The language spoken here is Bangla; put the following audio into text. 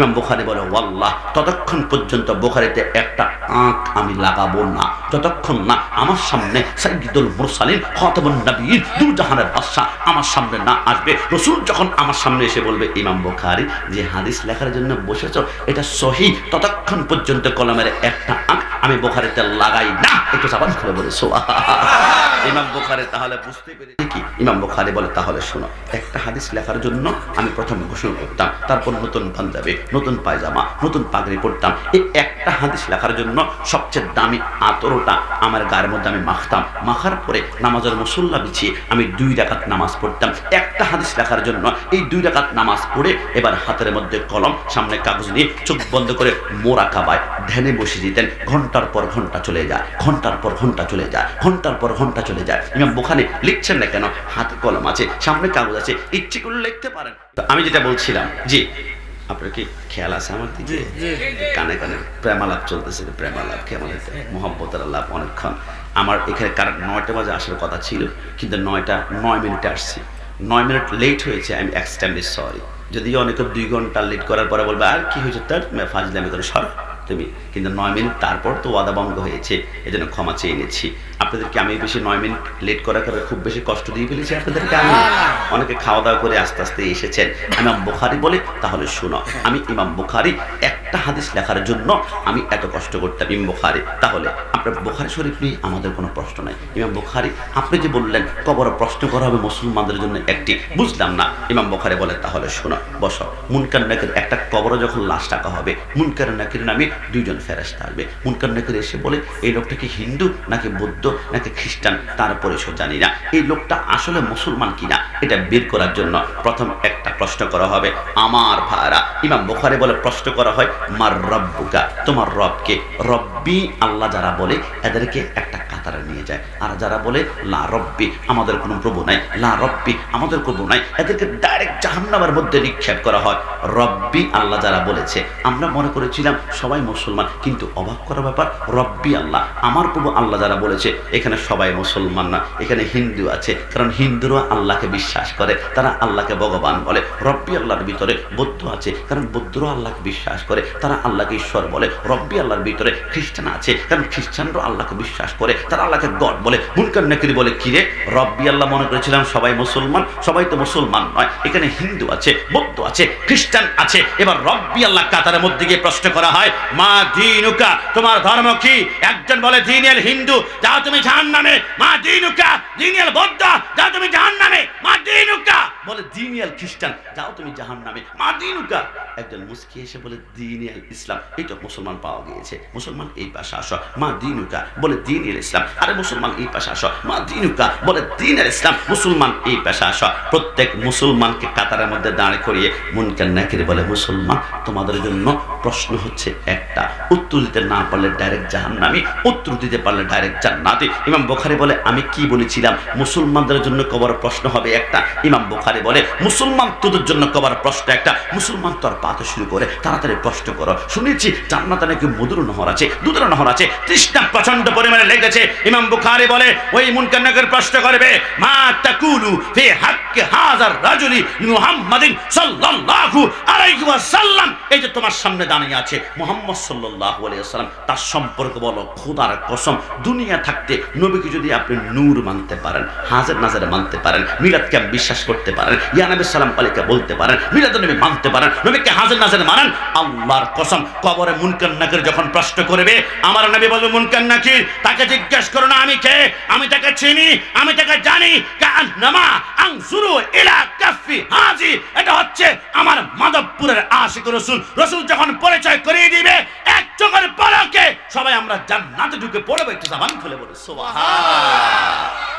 ইমাম বুখারি বলে ওয়াল্লাহ, ততক্ষণ পর্যন্ত বুখারিতে একটা আঁক আমি লাগাবো না। যতক্ষণ না আমার সামনে সাইদুল মুরসালিন খতবুন নবীর দুজাহানের বাদশা আমার সামনে না আসবে। রসুল যখন আমার সামনে এসে বলবে, ইমাম বুখারি, যে হাদিস লেখার জন্য বসেছ, এটা সহি, ততক্ষণ পর্যন্ত কলমের একটা আঁক আমি বুখারিতে লাগাই না। একটু সাবান করে বলে ইমাম বুখারি তাহলে বুঝতে পেরেছি কি? ইমাম বোখারে বলে, তাহলে শোনো, একটা হাদিস লেখার জন্য আমি প্রথম ঘোষণা করতাম, তারপর নতুন পাঞ্জাবি, নতুন পায়জামা, নতুন পাগড়ি পরতাম। এই একটা হাদিস লেখার জন্য সবচেয়ে দামি আতরটা আমার গায়ের মধ্যে আমি মাখতাম। মাখার পরে নামাজের মুসল্লা বিছিয়ে আমি দুই রাকাত নামাজ পড়তাম। একটা হাদিস লেখার জন্য এই দুই রাকাত নামাজ পড়ে এবার হাতের মধ্যে কলম, সামনে কাগজ নিয়ে চোখ বন্ধ করে মোরা কাবায় ধ্যানে বসে দিতেন ঘণ্টার পর ঘণ্টা চলে যায় ঘণ্টার পর ঘণ্টা চলে যায় ঘণ্টার পর ঘণ্টা চলে যায়। ইমাম বুখারি লিখছেন না কেন? হাতে কলম আছে সামনে কাগজ আছে ইচ্ছে করলে লিখতে পারেন। তো আমি যেটা বলছিলাম জি আপনার কি খেয়াল আছে আমার দিকে? কানে কানে প্রেমালাপ চলতেছে প্রেমালাপ কেমন মোহাম্মতের আলাপ অনেকক্ষণ। আমার এখানে কারণ নয়টা বাজে আসার কথা ছিল কিন্তু নয়টা নয় মিনিটে আসছি। নয় মিনিট লেট হয়েছে আমি এক্সট্রিমলি সরি যদিও অনেকে দুই ঘণ্টা লেট করার পরে বলবে আর কি হয়েছে তার? ফাজলে আমি করে সর। তুমি কিন্তু নয় মিনিট তারপর তো ওয়াদা ভঙ্গ হয়েছে, এজন্য ক্ষমা চেয়ে নিচ্ছি। আপনাদেরকে আমি বেশি নয় মিনিট লেট করার কারণে খুব বেশি কষ্ট দিয়ে ফেলেছি আপনাদেরকে। আমি অনেকে খাওয়া দাওয়া করে আস্তে আস্তে এসেছেন। ইমাম বুখারি বলে, তাহলে শুনো, আমি ইমাম বুখারি একটা হাদিস লেখার জন্য আমি এত কষ্ট করতাম। ইমাম বুখারি, তাহলে আপনার বুখারি শরীফ নিয়ে আমাদের কোনো প্রশ্ন নাই। ইমাম বুখারি, আপনি যে বললেন, কবর প্রশ্ন করা হবে মুসলমানদের জন্য একটি, বুঝলাম না। ইমাম বুখারি বলে, তাহলে শোনো, বসো। মুনকার নাকের একটা কবর যখন লাশ টাকা হবে, মুনকার নাকের নামে দুইজন ফেরাস্তা আসবে। মুনকার নাকের এসে বলে, এই লোকটা কি হিন্দু নাকি বৌদ্ধ নাকি খ্রিস্টান? তার পরিচয় জানি না এই লোকটা আসলে মুসলমান কিনা? এটা বের করার জন্য প্রথম একটা প্রশ্ন করা হবে। আমার ভাড়া ইমাম বোখারে বলে প্রশ্ন করা হয়, মার রব্বুকা? তোমার রবকে? রব্বি আল্লাহ যারা বলে, এদেরকে একটা কাতারে নিয়ে যায়। আর যারা বলে, লা রব্বি, আমাদের কোনো প্রভু নাই। লা রব্বি, আমাদের প্রভু নাই। এদেরকে ডাইরেক্ট জাহান্নামের মধ্যে নিক্ষেপ করা হয়। রব্বি আল্লাহ যারা বলেছে, আমরা মনে করেছিলাম সবাই মুসলমান, কিন্তু অবাক করার ব্যাপার, রব্বি আল্লাহ, আমার প্রভু আল্লাহ যারা বলেছে, এখানে সবাই মুসলমান না, এখানে হিন্দু আছে। কারণ হিন্দুরা আল্লাহকে বিশ্বাস করে, তারা আল্লাহকে ভগবান বলে। রব্বি আল্লাহর ভিতরে বৌদ্ধ আছে, কারণ বৌদ্ধরা আল্লাহকে বিশ্বাস করে, তারা আল্লাহকে ঈশ্বর বলে। রব্বি আল্লাহর ভিতরে খ্রিস্টান আছে, কারণ খ্রিস্টানরা আল্লাহকে বিশ্বাস করে। তারা আল্লাহকে গড বলে মুনকার নাকিরি বলে কিরে রব্বি আল্লাহ মনে করেছিলাম সবাই মুসলমান, সবাই তো মুসলমান নয়। এখানে হিন্দু আছে, বৌদ্ধ আছে, খ্রিস্টান আছে। এবার রব্বি আল্লাহ কাতারের মধ্যে গিয়ে প্রশ্ন করা হয়, মা দিনুকা, তোমার ধর্ম কি? একজন বলে, দিনিয়াল হিন্দু যাও তুমি জাহান নামে মা দিনুকা, দিনিয়াল বৌদ্ধ যাও তুমি জাহান নামে মা দিনুকা। বলে, দিনিয়াল খ্রিস্টান, যাও তুমি জাহান নামে মা দিনুকা! একজন মুসকি এসে বলে, দিনিয়াল ইসলাম এইটা মুসলমান পাওয়া গিয়েছে। মুসলমান এই পাশে আসো। মা দিনুকা! বলে, দিনিয়াল ইসলাম, আরে মুসলমান এই পাশে আসো। মা দিনুকা! বলে দিনের ইসলাম, মুসলমান এই পাশে আসো। প্রত্যেক মুসলমানকে কাতারের মধ্যে দাঁড় করিয়ে মুনকার নাকির বলে, মুসলমান, তোমাদের জন্য প্রশ্ন হচ্ছে একটা। উত্তর দিতে না পারলে ডাইরেক্ট জাহান জাহান্নামি, উত্তর দিতে পারলে ডাইরেক্ট জান্নাতে। ইমাম বুখারী বলে, আমি কি বলেছিলাম? মুসলমানদের জন্য কবর প্রশ্ন হবে একটা। ইমাম বুখারী বলে মুসলমান তোদের জন্য কবর প্রশ্ন একটা, মুসলমান তোর পাতে শুরু করে তাড়াতাড়ি প্রশ্ন করো। শুনেছি জান্নাতে নাকি মধুর নহর আছে, দুধের নহর আছে, তৃষ্ণা প্রচণ্ড পরিমাণে লেগেছে। ইমাম বুখারী বলে, ওই মুনকান্নাকের প্রশ্ন করবে, মা তাকুলু ফি হাজার রাজুলি মুহাম্মাদিন সাল্লাল্লাহু আলাইহি ওয়াসাল্লাম। এই যে তোমার সামনে দাঁড়িয়ে আছে মুহাম্মদ সাল্লাল্লাহু আলাইহি ওয়াসাল্লাম, তার সম্পর্কে বলো, খোদার কসম, দুনিয়া থাকতে নবীকে যদি আপনি নূর মানতে পারেন, হাজার নাজারে মানতে পারেন, মিলাদকে বিশ্বাস করতে পারেন ইয়া নবী সালাম আলাইকে বলতে পারেন, মিলাদ নবী মানতে পারেন, নবীকে হাজার নাজারে মানেন আল্লাহর কসম, কবরে মুনকার নাকির যখন প্রশ্ন করবে, আমার নবী বলবে, মুনকার নাকির? তাকে জিজ্ঞেস করো না, আমি কে? আমি তাকে চিনি, আমি তাকে জানি। কান্নামা আনসুরু ইলা কাফি হাজি। এটা হচ্ছে আমার মাধবপুরের আশিক রসুল। রসুল যখন পরিচয় করিয়ে দিবে, এক চোখের পলকে সবাই আমরা জান্নাতে ঢুকে পড়ব, একটু সামান খুলে বলে, সুবহান